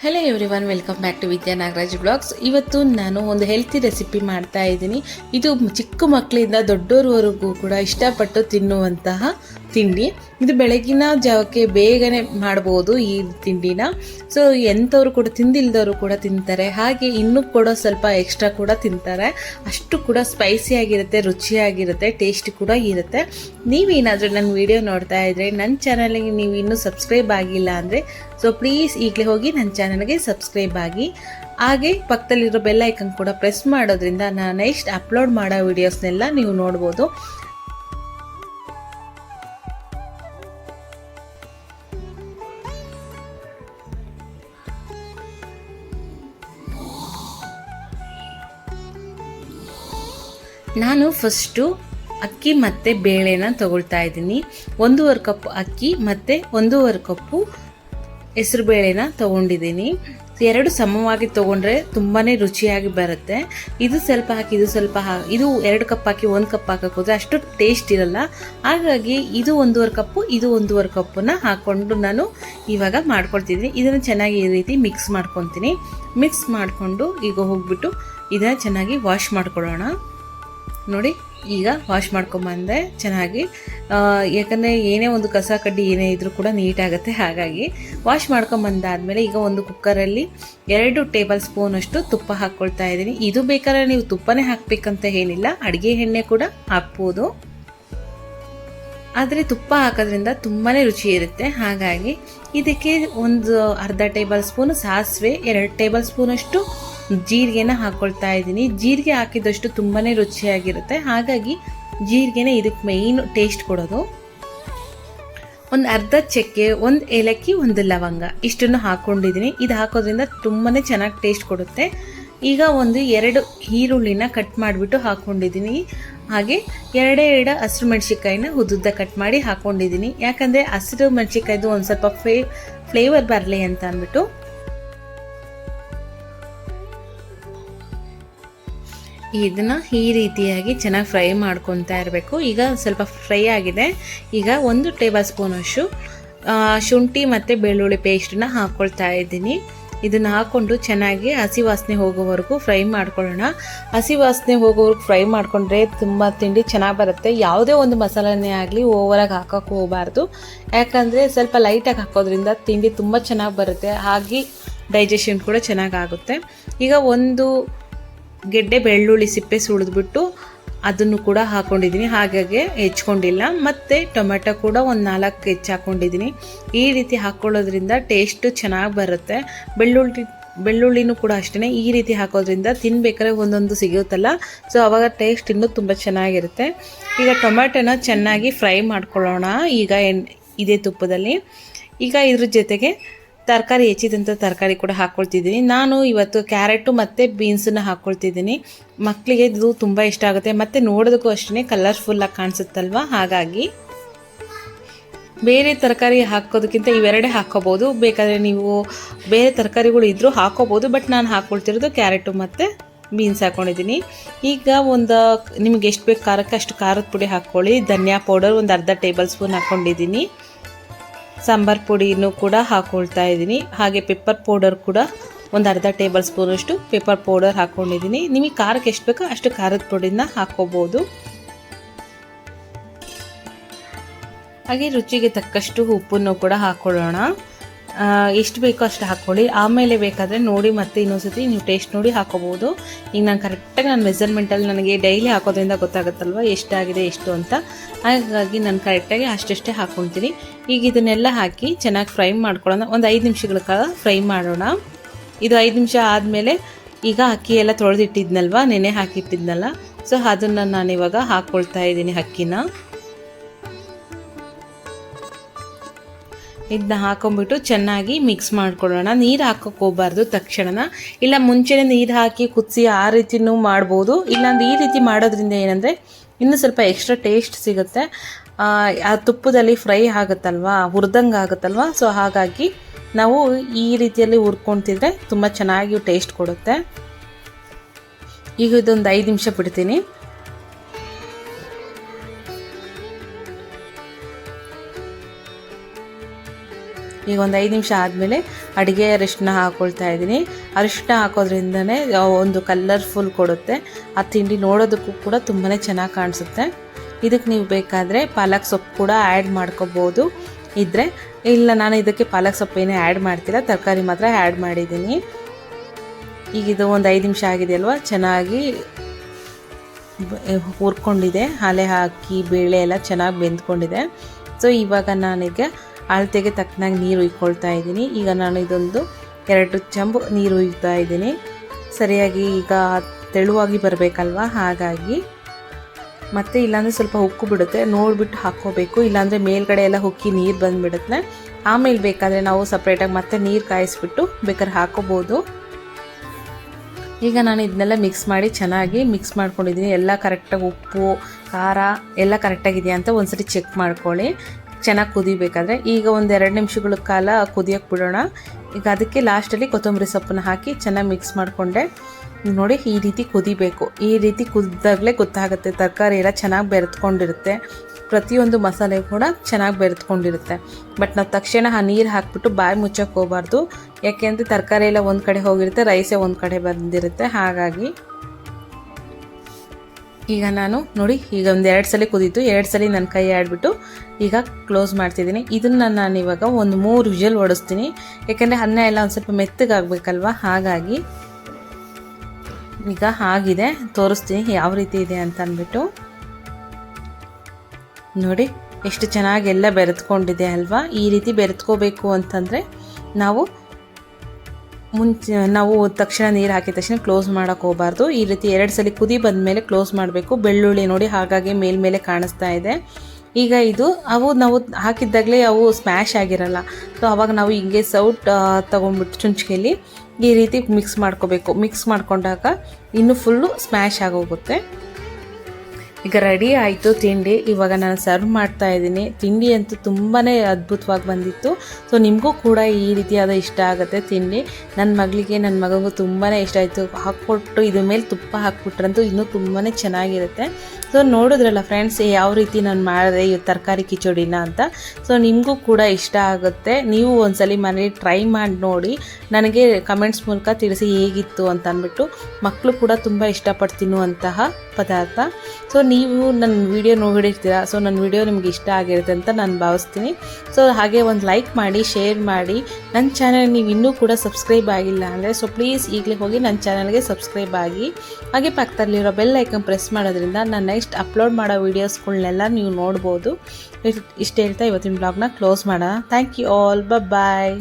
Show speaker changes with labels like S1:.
S1: Hello everyone welcome back to Vidya Nagaraj blogs ಇವತ್ತು ನಾನು ಒಂದು ಹೆಲ್ತಿ ರೆಸಿಪಿ ಮಾಡ್ತಾ ಇದ್ದೀನಿ. ಇದು ಚಿಕ್ಕ ಮಕ್ಕಳಿಂದ ದೊಡ್ಡೋರ್ವರೆಗೂ ಕೂಡ ಇಷ್ಟಪಟ್ಟು ತಿನ್ನುವಂತಹ ತಿಂಡಿ. ಇದು ಬೆಳಗಿನ ಜಾವಕ್ಕೆ ಬೇಗನೆ ಮಾಡ್ಬೋದು ಈ ತಿಂಡಿನ. ಸೊ ಎಂಥವ್ರು ಕೂಡ ತಿಂದಿಲ್ದವರು ಕೂಡ ತಿಂತಾರೆ. ಹಾಗೆ ಇನ್ನೂ ಕೂಡ ಸ್ವಲ್ಪ ಎಕ್ಸ್ಟ್ರಾ ಕೂಡ ತಿಂತಾರೆ. ಅಷ್ಟು ಕೂಡ ಸ್ಪೈಸಿ ಆಗಿರುತ್ತೆ, ರುಚಿಯಾಗಿರುತ್ತೆ ಟೇಸ್ಟ್ ಕೂಡ ಇರುತ್ತೆ. ನೀವೇನಾದರೂ ನನ್ನ ವಿಡಿಯೋ ನೋಡ್ತಾ ಇದ್ರೆ, ನನ್ನ ಚಾನಲ್ಗೆ ನೀವು ಇನ್ನೂ ಸಬ್ಸ್ಕ್ರೈಬ್ ಆಗಿಲ್ಲ ಅಂದರೆ ಸೊ ಪ್ಲೀಸ್ ಈಗಲೇ ಹೋಗಿ ನನ್ನ ಚಾನಲ್ಗೆ ಸಬ್ಸ್ಕ್ರೈಬ್ ಆಗಿ. ಹಾಗೆ ಪಕ್ಕದಲ್ಲಿರೋ ಬೆಲ್ ಐಕನ್ ಕೂಡ ಪ್ರೆಸ್ ಮಾಡೋದ್ರಿಂದ ನಾನು ನೆಕ್ಸ್ಟ್ ಅಪ್ಲೋಡ್ ಮಾಡೋ ವೀಡಿಯೋಸ್ನೆಲ್ಲ ನೀವು ನೋಡ್ಬೋದು. ನಾನು ಫಸ್ಟು ಅಕ್ಕಿ ಮತ್ತು ಬೇಳೆನ ತಗೊಳ್ತಾ ಇದ್ದೀನಿ. ಒಂದೂವರೆ ಕಪ್ ಅಕ್ಕಿ ಮತ್ತು ಒಂದೂವರೆ ಕಪ್ಪು ಹೆಸರುಬೇಳೆನ ತಗೊಂಡಿದ್ದೀನಿ. ಎರಡು ಸಮವಾಗಿ ತೊಗೊಂಡ್ರೆ ತುಂಬಾ ರುಚಿಯಾಗಿ ಬರುತ್ತೆ. ಇದು ಸ್ವಲ್ಪ ಹಾಕಿ, ಇದು ಸ್ವಲ್ಪ ಹಾ, ಇದು ಎರಡು ಕಪ್ ಹಾಕಿ, ಒಂದು ಕಪ್ ಹಾಕೋದ್ರೆ ಅಷ್ಟು ಟೇಸ್ಟ್ ಇರಲ್ಲ. ಹಾಗಾಗಿ ಇದು ಒಂದೂವರೆ ಕಪ್ಪು, ಇದು ಒಂದೂವರೆ ಕಪ್ಪನ್ನು ಹಾಕ್ಕೊಂಡು ನಾನು ಇವಾಗ ಮಾಡ್ಕೊಳ್ತಿದ್ದೀನಿ. ಇದನ್ನು ಚೆನ್ನಾಗಿ ಈ ರೀತಿ ಮಿಕ್ಸ್ ಮಾಡ್ಕೊತೀನಿ ಮಿಕ್ಸ್ ಮಾಡಿಕೊಂಡು ಈಗ ಹೋಗ್ಬಿಟ್ಟು ಇದನ್ನು ಚೆನ್ನಾಗಿ ವಾಶ್ ಮಾಡ್ಕೊಳ್ಳೋಣ. ನೋಡಿ, ಈಗ ವಾಶ್ ಮಾಡ್ಕೊಂಬಂದೆ ಚೆನ್ನಾಗಿ. ಯಾಕಂದರೆ ಏನೇ ಒಂದು ಕಸ ಕಡ್ಡಿ ಏನೇ ಇದ್ರೂ ಕೂಡ ನೀಟಾಗುತ್ತೆ. ಹಾಗಾಗಿ ವಾಶ್ ಮಾಡ್ಕೊಂಬಂದಾದಮೇಲೆ ಈಗ ಒಂದು ಕುಕ್ಕರಲ್ಲಿ ಎರಡು ಟೇಬಲ್ ಸ್ಪೂನಷ್ಟು ತುಪ್ಪ ಹಾಕ್ಕೊಳ್ತಾ ಇದ್ದೀನಿ. ಇದು ಬೇಕಾದ್ರೆ ನೀವು ತುಪ್ಪನೇ ಹಾಕಬೇಕಂತ ಏನಿಲ್ಲ, ಅಡುಗೆ ಎಣ್ಣೆ ಕೂಡ ಹಾಕ್ಬೋದು. ಆದರೆ ತುಪ್ಪ ಹಾಕೋದ್ರಿಂದ ತುಂಬಾ ರುಚಿ ಇರುತ್ತೆ. ಹಾಗಾಗಿ ಇದಕ್ಕೆ ಒಂದು ಅರ್ಧ ಟೇಬಲ್ ಸ್ಪೂನ್ ಸಾಸಿವೆ, ಎರಡು ಟೇಬಲ್ ಸ್ಪೂನಷ್ಟು ಜೀರಿಗೆನ ಹಾಕ್ಕೊಳ್ತಾ ಇದ್ದೀನಿ. ಜೀರಿಗೆ ಹಾಕಿದಷ್ಟು ತುಂಬಾ ರುಚಿಯಾಗಿರುತ್ತೆ. ಹಾಗಾಗಿ ಜೀರಿಗೆನೇ ಇದಕ್ಕೆ ಮೇಯ್ನ್ ಟೇಸ್ಟ್ ಕೊಡೋದು. ಒಂದು ಅರ್ಧ ಚಕ್ಕೆ, ಒಂದು ಏಲಕ್ಕಿ, ಒಂದು ಲವಂಗ ಇಷ್ಟನ್ನು ಹಾಕ್ಕೊಂಡಿದ್ದೀನಿ ಇದು ಹಾಕೋದ್ರಿಂದ ತುಂಬಾ ಚೆನ್ನಾಗಿ ಟೇಸ್ಟ್ ಕೊಡುತ್ತೆ. ಈಗ ಒಂದು ಎರಡು ಈರುಳ್ಳಿನ ಕಟ್ ಮಾಡಿಬಿಟ್ಟು ಹಾಕ್ಕೊಂಡಿದ್ದೀನಿ ಹಾಗೆ ಎರಡೇ ಎರಡು ಹಸಿರು ಮೆಣಸಿಕಾಯಿನ ಉದ್ದುದ್ದ ಕಟ್ ಮಾಡಿ ಹಾಕ್ಕೊಂಡಿದ್ದೀನಿ ಯಾಕಂದರೆ ಹಸಿರು ಮೆಣಸಿನ್ಕಾಯ್ದು ಒಂದು ಸ್ವಲ್ಪ ಫ್ಲೇ ಫ್ಲೇವರ್ ಬರಲಿ ಅಂತ ಅಂದ್ಬಿಟ್ಟು ಇದನ್ನ ಈ ರೀತಿಯಾಗಿ ಚೆನ್ನಾಗಿ ಫ್ರೈ ಮಾಡ್ಕೊತಾ ಇರಬೇಕು. ಈಗ ಸ್ವಲ್ಪ ಫ್ರೈ ಆಗಿದೆ. ಈಗ ಒಂದು ಟೇಬಲ್ ಸ್ಪೂನಷ್ಟು ಶುಂಠಿ ಮತ್ತು ಬೆಳ್ಳುಳ್ಳಿ ಪೇಸ್ಟನ್ನ ಹಾಕ್ಕೊಳ್ತಾ ಇದ್ದೀನಿ. ಇದನ್ನು ಹಾಕ್ಕೊಂಡು ಚೆನ್ನಾಗಿ ಹಸಿ ವಾಸನೆ ಹೋಗೋವರೆಗೂ ಫ್ರೈ ಮಾಡ್ಕೊಳ್ಳೋಣ. ಹಸಿ ವಾಸನೆ ಹೋಗೋವರೆಗೂ ಫ್ರೈ ಮಾಡಿಕೊಂಡ್ರೆ ತುಂಬ ತಿಂಡಿ ಚೆನ್ನಾಗಿ ಬರುತ್ತೆ. ಯಾವುದೇ ಒಂದು ಮಸಾಲನೇ ಆಗಲಿ ಓವರಾಗಿ ಹಾಕೋಕೆ ಹೋಗಬಾರ್ದು. ಯಾಕಂದರೆ ಸ್ವಲ್ಪ ಲೈಟಾಗಿ ಹಾಕೋದ್ರಿಂದ ತಿಂಡಿ ತುಂಬ ಚೆನ್ನಾಗಿ ಬರುತ್ತೆ. ಹಾಗೆ ಡೈಜೆಷನ್ ಕೂಡ ಚೆನ್ನಾಗಾಗುತ್ತೆ ಈಗ ಒಂದು ಗೆಡ್ಡೆ ಬೆಳ್ಳುಳ್ಳಿ ಸಿಪ್ಪೆ ಸುಳಿದ್ಬಿಟ್ಟು ಅದನ್ನು ಕೂಡ ಹಾಕ್ಕೊಂಡಿದ್ದೀನಿ ಹಾಗಾಗಿ ಹೆಚ್ಕೊಂಡಿಲ್ಲ. ಮತ್ತು ಟೊಮೆಟೊ ಕೂಡ ಒಂದು ನಾಲ್ಕು ಹೆಚ್ಚು ಹಾಕ್ಕೊಂಡಿದ್ದೀನಿ ಈ ರೀತಿ ಹಾಕ್ಕೊಳ್ಳೋದ್ರಿಂದ ಟೇಸ್ಟು ಚೆನ್ನಾಗಿ ಬರುತ್ತೆ. ಬೆಳ್ಳುಳ್ಳಿ, ಬೆಳ್ಳುಳ್ಳಿನೂ ಕೂಡ ಅಷ್ಟೇ ಈ ರೀತಿ ಹಾಕೋದ್ರಿಂದ ತಿನ್ಬೇಕಾದ್ರೆ ಒಂದೊಂದು ಸಿಗುತ್ತಲ್ಲ. ಸೊ ಅವಾಗ ಟೇಸ್ಟ್ ಇನ್ನೂ ತುಂಬ ಚೆನ್ನಾಗಿರುತ್ತೆ. ಈಗ ಟೊಮೆಟೊನ ಚೆನ್ನಾಗಿ ಫ್ರೈ ಮಾಡ್ಕೊಳ್ಳೋಣ. ಈಗ ಇದೇ ತುಪ್ಪದಲ್ಲಿ. ಈಗ ಇದ್ರ ಜೊತೆಗೆ ತರಕಾರಿ ಹೆಚ್ಚಿದಂಥ ತರಕಾರಿ ಕೂಡ ಹಾಕ್ಕೊಳ್ತಿದ್ದೀನಿ ನಾನು ಇವತ್ತು ಕ್ಯಾರೆಟು ಮತ್ತು ಬೀನ್ಸನ್ನು ಹಾಕ್ಕೊಳ್ತಿದ್ದೀನಿ ಮಕ್ಕಳಿಗೆ ಇದು ತುಂಬ ಇಷ್ಟ ಆಗುತ್ತೆ. ಮತ್ತು ನೋಡೋದಕ್ಕೂ ಅಷ್ಟೇ ಕಲರ್ಫುಲ್ಲಾಗಿ ಕಾಣಿಸುತ್ತಲ್ವ? ಹಾಗಾಗಿ ಬೇರೆ ತರಕಾರಿ ಹಾಕೋದಕ್ಕಿಂತ ಇವೆರಡೇ ಹಾಕ್ಕೋಬೋದು ಬೇಕಾದರೆ ನೀವು ಬೇರೆ ತರಕಾರಿಗಳು ಇದ್ದರೂ ಹಾಕ್ಕೋಬೋದು ಬಟ್ ನಾನು ಹಾಕ್ಕೊಳ್ತಿರೋದು ಕ್ಯಾರೆಟು ಮತ್ತು ಬೀನ್ಸ್ ಹಾಕ್ಕೊಂಡಿದ್ದೀನಿ ಈಗ ಒಂದು ನಿಮ್ಗೆ ಎಷ್ಟು ಬೇಕು ಖಾರಕ್ಕೆ ಅಷ್ಟು ಖಾರದ ಪುಡಿ ಹಾಕ್ಕೊಳ್ಳಿ. ಧನಿಯಾ ಪೌಡರ್ ಒಂದು ಅರ್ಧ ಟೇಬಲ್ ಸ್ಪೂನ್ ಹಾಕ್ಕೊಂಡಿದ್ದೀನಿ ಸಾಂಬಾರ್ ಪುಡಿನೂ ಕೂಡ ಹಾಕೊಳ್ತಾ ಇದ್ದೀನಿ. ಹಾಗೆ ಪೆಪ್ಪರ್ ಪೌಡರ್ ಕೂಡ ಒಂದು ಅರ್ಧ ಟೇಬಲ್ ಸ್ಪೂನಷ್ಟು ಪೆಪ್ಪರ್ ಪೌಡರ್ ಹಾಕೊಂಡಿದ್ದೀನಿ. ನಿಮಗೆ ಖಾರಕ್ಕೆ ಎಷ್ಟು ಬೇಕೋ ಅಷ್ಟು ಖಾರದ ಪುಡಿನ ಹಾಕ್ಕೋಬೋದು ಹಾಗೆ ರುಚಿಗೆ ತಕ್ಕಷ್ಟು ಉಪ್ಪನ್ನು ಕೂಡ ಹಾಕ್ಕೊಳ್ಳೋಣ ಆ, ಎಷ್ಟು ಬೇಕೋ ಅಷ್ಟು ಹಾಕ್ಕೊಳ್ಳಿ. ಆಮೇಲೆ ಬೇಕಾದರೆ ನೋಡಿ ಮತ್ತೆ ಇನ್ನೊಂದ್ಸತಿ ನೀವು ಟೇಸ್ಟ್ ನೋಡಿ ಹಾಕೋಬೋದು ಈಗ ನಾನು ಕರೆಕ್ಟಾಗಿ ನಾನು ಮೆಸರ್ಮೆಂಟಲ್ಲಿ ನನಗೆ ಡೈಲಿ ಹಾಕೋದ್ರಿಂದ ಗೊತ್ತಾಗುತ್ತಲ್ವ? ಎಷ್ಟಾಗಿದೆ, ಎಷ್ಟು ಅಂತ. ಹಾಗಾಗಿ ನಾನು ಕರೆಕ್ಟಾಗಿ ಅಷ್ಟಷ್ಟೇ ಹಾಕ್ಕೊಳ್ತೀನಿ ಈಗ ಇದನ್ನೆಲ್ಲ ಹಾಕಿ ಚೆನ್ನಾಗಿ ಫ್ರೈ ಮಾಡ್ಕೊಳ್ಳೋಣ. ಒಂದು ಐದು ನಿಮಿಷಗಳ ಕಾಲ ಫ್ರೈ ಮಾಡೋಣ. ಇದು ಐದು ನಿಮಿಷ ಆದಮೇಲೆ ಈಗ ಅಕ್ಕಿ ಎಲ್ಲ ತೊಳೆದಿಟ್ಟಿದ್ನಲ್ವ? ನೆನೆ ಹಾಕಿಟ್ಟಿದ್ನಲ್ಲ. ಸೊ ಅದನ್ನು ನಾನು ಇವಾಗ ಹಾಕ್ಕೊಳ್ತಾ ಇದ್ದೀನಿ ಅಕ್ಕಿನ. ಇದನ್ನ ಹಾಕೊಂಡ್ಬಿಟ್ಟು ಚೆನ್ನಾಗಿ ಮಿಕ್ಸ್ ಮಾಡ್ಕೊಳ್ಳೋಣ. ನೀರು ಹಾಕೋಕೆ ಹೋಗ್ಬಾರ್ದು ತಕ್ಷಣನ. ಇಲ್ಲ, ಮುಂಚೆನೇ ನೀರು ಹಾಕಿ ಕುದಿಸಿ ಆ ರೀತಿನೂ ಮಾಡ್ಬೋದು. ಇಲ್ಲಾಂದ್ರೆ ಈ ರೀತಿ ಮಾಡೋದ್ರಿಂದ ಏನಂದರೆ, ಇನ್ನೂ ಸ್ವಲ್ಪ ಎಕ್ಸ್ಟ್ರಾ ಟೇಸ್ಟ್ ಸಿಗುತ್ತೆ. ಆ ತುಪ್ಪದಲ್ಲಿ ಫ್ರೈ ಆಗುತ್ತಲ್ವಾ? ಹುರಿದಂಗೆ ಆಗುತ್ತಲ್ವಾ? ಸೊ ಹಾಗಾಗಿ ನಾವು ಈ ರೀತಿಯಲ್ಲಿ ಹುರ್ಕೊತಿದ್ರೆ ತುಂಬ ಚೆನ್ನಾಗಿ ಟೇಸ್ಟ್ ಕೊಡುತ್ತೆ. ಈಗ ಇದೊಂದು ಐದು ನಿಮಿಷ ಬಿಡ್ತೀನಿ. ಈಗ ಒಂದು ಐದು ನಿಮಿಷ ಆದಮೇಲೆ ಅಡುಗೆ ಅರಿಶಿನ ಹಾಕ್ಕೊಳ್ತಾ ಇದ್ದೀನಿ. ಅರಿಶಿನ ಹಾಕೋದ್ರಿಂದನೇ ಒಂದು ಕಲರ್ಫುಲ್ ಕೊಡುತ್ತೆ. ಆ ತಿಂಡಿ ನೋಡೋದಕ್ಕೂ ಕೂಡ ತುಂಬಾ ಚೆನ್ನಾಗಿ ಕಾಣಿಸುತ್ತೆ. ಇದಕ್ಕೆ ನೀವು ಬೇಕಾದರೆ ಪಾಲಕ್ ಸೊಪ್ಪು ಕೂಡ ಆ್ಯಡ್ ಮಾಡ್ಕೋಬೋದು. ಇದ್ದರೆ ಇಲ್ಲ, ನಾನು ಇದಕ್ಕೆ ಪಾಲಕ್ ಸೊಪ್ಪೇನೇ ಆ್ಯಡ್ ಮಾಡ್ತಿಲ್ಲ, ತರಕಾರಿ ಮಾತ್ರ ಆ್ಯಡ್ ಮಾಡಿದ್ದೀನಿ. ಈಗ ಇದು ಒಂದು ಐದು ನಿಮಿಷ ಆಗಿದೆ ಅಲ್ವಾ? ಚೆನ್ನಾಗಿ ಹುರ್ಕೊಂಡಿದೆ. ಹಾಲೆ ಹಾಕಿ, ಬೇಳೆ ಎಲ್ಲ ಚೆನ್ನಾಗಿ ಬೆಂದ್ಕೊಂಡಿದೆ. ಸೊ ಇವಾಗ ನಾನೀಗ ಅಳತೆಗೆ ತಕ್ಕನಾಗಿ ನೀರು ಉಯ್ಕೊಳ್ತಾ ಇದ್ದೀನಿ. ಈಗ ನಾನು ಇದೊಂದು ಎರಡು ಚಂಬು ನೀರು ಉಯ್ತಾ ಇದ್ದೀನಿ. ಸರಿಯಾಗಿ ಈಗ ತೆಳುವಾಗಿ ಬರಬೇಕಲ್ವ? ಹಾಗಾಗಿ ಮತ್ತೆ ಇಲ್ಲಾಂದರೆ ಸ್ವಲ್ಪ ಉಕ್ಕು ಬಿಡುತ್ತೆ. ನೋಡಿಬಿಟ್ಟು ಹಾಕ್ಕೋಬೇಕು. ಇಲ್ಲಾಂದರೆ ಮೇಲ್ಗಡೆ ಎಲ್ಲ ಉಕ್ಕಿ ನೀರು ಬಂದುಬಿಡುತ್ತೆ ಆಮೇಲೆ ಬೇಕಾದರೆ ನಾವು ಸಪ್ರೇಟಾಗಿ ಮತ್ತೆ ನೀರು ಕಾಯಿಸ್ಬಿಟ್ಟು ಬೇಕಾದ್ರೆ ಹಾಕೋಬೋದು. ಈಗ ನಾನು ಇದನ್ನೆಲ್ಲ ಮಿಕ್ಸ್ ಮಾಡಿ ಚೆನ್ನಾಗಿ ಮಿಕ್ಸ್ ಮಾಡ್ಕೊಂಡಿದ್ದೀನಿ. ಎಲ್ಲ ಕರೆಕ್ಟಾಗಿ ಉಪ್ಪು, ಖಾರ ಎಲ್ಲ ಕರೆಕ್ಟಾಗಿದೆಯಾ ಅಂತ ಒಂದ್ಸರಿ ಚೆಕ್ ಮಾಡ್ಕೊಳ್ಳಿ. ಚೆನ್ನಾಗಿ ಕುದಿಬೇಕಾದ್ರೆ ಈಗ ಒಂದು ಎರಡು ನಿಮಿಷಗಳ ಕಾಲ ಕುದಿಯೋಕ್ಕೆ ಬಿಡೋಣ. ಈಗ ಅದಕ್ಕೆ ಲಾಸ್ಟಲ್ಲಿ ಕೊತ್ತಂಬರಿ ಸೊಪ್ಪನ್ನ ಹಾಕಿ ಚೆನ್ನಾಗಿ ಮಿಕ್ಸ್ ಮಾಡಿಕೊಂಡೆ. ನೋಡಿ ಈ ರೀತಿ ಕುದಿಬೇಕು. ಈ ರೀತಿ ಕುದ್ದಾಗಲೇ ಗೊತ್ತಾಗುತ್ತೆ, ತರಕಾರಿ ಎಲ್ಲ ಚೆನ್ನಾಗಿ ಬೆರೆತ್ಕೊಂಡಿರುತ್ತೆ ಪ್ರತಿಯೊಂದು ಮಸಾಲೆ ಕೂಡ ಚೆನ್ನಾಗಿ ಬೆರೆತ್ಕೊಂಡಿರುತ್ತೆ ಬಟ್ ನಾವು ತಕ್ಷಣ ಆ ನೀರು ಹಾಕ್ಬಿಟ್ಟು ಬಾಯಿ ಮುಚ್ಚಕ್ಕೆ ಹೋಗಬಾರ್ದು. ಯಾಕೆಂದರೆ ತರಕಾರಿ ಎಲ್ಲ ಒಂದು ಕಡೆ ಹೋಗಿರುತ್ತೆ ರೈಸೇ ಒಂದು ಕಡೆ ಬಂದಿರುತ್ತೆ. ಹಾಗಾಗಿ ಈಗ ನಾನು ನೋಡಿ, ಈಗ ಒಂದು ಎರಡು ಸಲ ಕುದೀತು. ಎರಡು ಸಲ ನನ್ನ ಕೈ ಆಡ್ಬಿಟ್ಟು ಈಗ ಕ್ಲೋಸ್ ಮಾಡ್ತಿದ್ದೀನಿ. ಇದನ್ನು ನಾನು ಇವಾಗ ಒಂದು ಮೂರು ವಿಜಲ್ ಓಡಿಸ್ತೀನಿ. ಯಾಕೆಂದರೆ ಅನ್ನ ಎಲ್ಲ ಒಂದು ಸ್ವಲ್ಪ ಮೆತ್ತಗಾಗಬೇಕಲ್ವ? ಹಾಗಾಗಿ ಈಗ ಆಗಿದೆ. ತೋರಿಸ್ತೀನಿ ಯಾವ ರೀತಿ ಇದೆ ಅಂತ ಅಂದ್ಬಿಟ್ಟು. ನೋಡಿ, ಎಷ್ಟು ಚೆನ್ನಾಗಿ ಎಲ್ಲ ಬೆರೆತ್ಕೊಂಡಿದೆ ಅಲ್ವಾ? ಈ ರೀತಿ ಬೆರೆತ್ಕೋಬೇಕು ಅಂತಂದರೆ ನಾವು ಮುಂಚೆ ನಾವು ತಕ್ಷಣ ನೀರು ಹಾಕಿದ ತಕ್ಷಣ ಕ್ಲೋಸ್ ಮಾಡೋಕ್ಕೆ ಹೋಗಬಾರ್ದು. ಈ ರೀತಿ ಎರಡು ಸಲ ಕುದಿ ಬಂದ ಮೇಲೆ ಕ್ಲೋಸ್ ಮಾಡಬೇಕು. ಬೆಳ್ಳುಳ್ಳಿ ನೋಡಿ ಹಾಗಾಗಿ ಮೇಲ್ಮೇಲೆ ಕಾಣಿಸ್ತಾ ಇದೆ. ಈಗ ಇದು, ಅವು ನಾವು ಹಾಕಿದ್ದಾಗಲೇ ಅವು ಸ್ಮ್ಯಾಶ್ ಆಗಿರಲ್ಲ. ಸೊ ಅವಾಗ ನಾವು ಹಿಂಗೆ ಸೌಟ್ ತೊಗೊಂಡ್ಬಿಟ್ಟು ಚುಂಚಿಕೆಯಲ್ಲಿ ಈ ರೀತಿ ಮಿಕ್ಸ್ ಮಾಡ್ಕೋಬೇಕು. ಮಿಕ್ಸ್ ಮಾಡ್ಕೊಂಡಾಗ ಇನ್ನೂ ಫುಲ್ಲು ಸ್ಮ್ಯಾಶ್ ಆಗೋಗುತ್ತೆ. ಈಗ ರೆಡಿ ಆಯಿತು ತಿಂಡಿ. ಇವಾಗ ನಾನು ಸರ್ವ್ ಮಾಡ್ತಾ ಇದ್ದೀನಿ. ತಿಂಡಿ ಅಂತೂ ತುಂಬಾ ಅದ್ಭುತವಾಗಿ ಬಂದಿತ್ತು. ಸೊ ನಿಮಗೂ ಕೂಡ ಈ ರೀತಿಯಾದ ಇಷ್ಟ ಆಗುತ್ತೆ ತಿಂಡಿ. ನನ್ನ ಮಗಳಿಗೆ ನನ್ನ ಮಗನಿಗೂ ತುಂಬಾ ಇಷ್ಟ ಆಯಿತು. ಹಾಕ್ಕೊಟ್ಟು ಇದ್ರ ಮೇಲೆ ತುಪ್ಪ ಹಾಕ್ಬಿಟ್ರಂತೂ ಇನ್ನೂ ತುಂಬಾ ಚೆನ್ನಾಗಿರುತ್ತೆ. ಸೊ ನೋಡಿದ್ರಲ್ಲ ಫ್ರೆಂಡ್ಸ್ ಯಾವ ರೀತಿ ನಾನು ಮಾಡಿದೆ ಈ ತರಕಾರಿ ಕಿಚೋಡಿನ ಅಂತ. ಸೊ ನಿಮಗೂ ಕೂಡ ಇಷ್ಟ ಆಗುತ್ತೆ. ನೀವು ಒಂದ್ಸಲಿ ಮನೇಲಿ ಟ್ರೈ ಮಾಡಿ ನೋಡಿ. ನನಗೆ ಕಮೆಂಟ್ಸ್ ಮೂಲಕ ತಿಳಿಸಿ ಹೇಗಿತ್ತು ಅಂತ ಅಂದ್ಬಿಟ್ಟು. ಮಕ್ಕಳು ಕೂಡ ತುಂಬ ಇಷ್ಟಪಟ್ಟು ತಿನ್ನುವಂತಹ ಪದಾರ್ಥ. ಸೊ ನೀವು ನನ್ನ ವಿಡಿಯೋ ನೋಡಿರ್ತೀರ? ಸೊ ನನ್ನ ವಿಡಿಯೋ ನಿಮ್ಗೆ ಇಷ್ಟ ಆಗಿರುತ್ತೆ ಅಂತ ನಾನು ಭಾವಿಸ್ತೀನಿ. ಸೊ ಹಾಗೆ ಒಂದು ಲೈಕ್ ಮಾಡಿ ಶೇರ್ ಮಾಡಿ. ನನ್ನ ಚಾನಲ್ ನೀವು ಇನ್ನೂ ಕೂಡ ಸಬ್ಸ್ಕ್ರೈಬ್ ಆಗಿಲ್ಲ ಅಂದರೆ ಸೊ ಪ್ಲೀಸ್ ಈಗಲೇ ಹೋಗಿ ನನ್ನ ಚಾನಲ್ಗೆ ಸಬ್ಸ್ಕ್ರೈಬ್ ಆಗಿ. ಹಾಗೆ ಪಕ್ಕದಲ್ಲಿರೋ ಬೆಲ್ ಐಕನ್ ಪ್ರೆಸ್ ಮಾಡೋದ್ರಿಂದ ನಾನು ನೆಕ್ಸ್ಟ್ ಅಪ್ಲೋಡ್ ಮಾಡೋ ವೀಡಿಯೋಸ್ಗಳನ್ನೆಲ್ಲ ನೀವು ನೋಡ್ಬೋದು. ಇಷ್ಟು ಹೇಳ್ತಾ ಇವತ್ತಿನ ಬ್ಲಾಗ್ನ ಕ್ಲೋಸ್ ಮಾಡೋಣ. Thank you all bye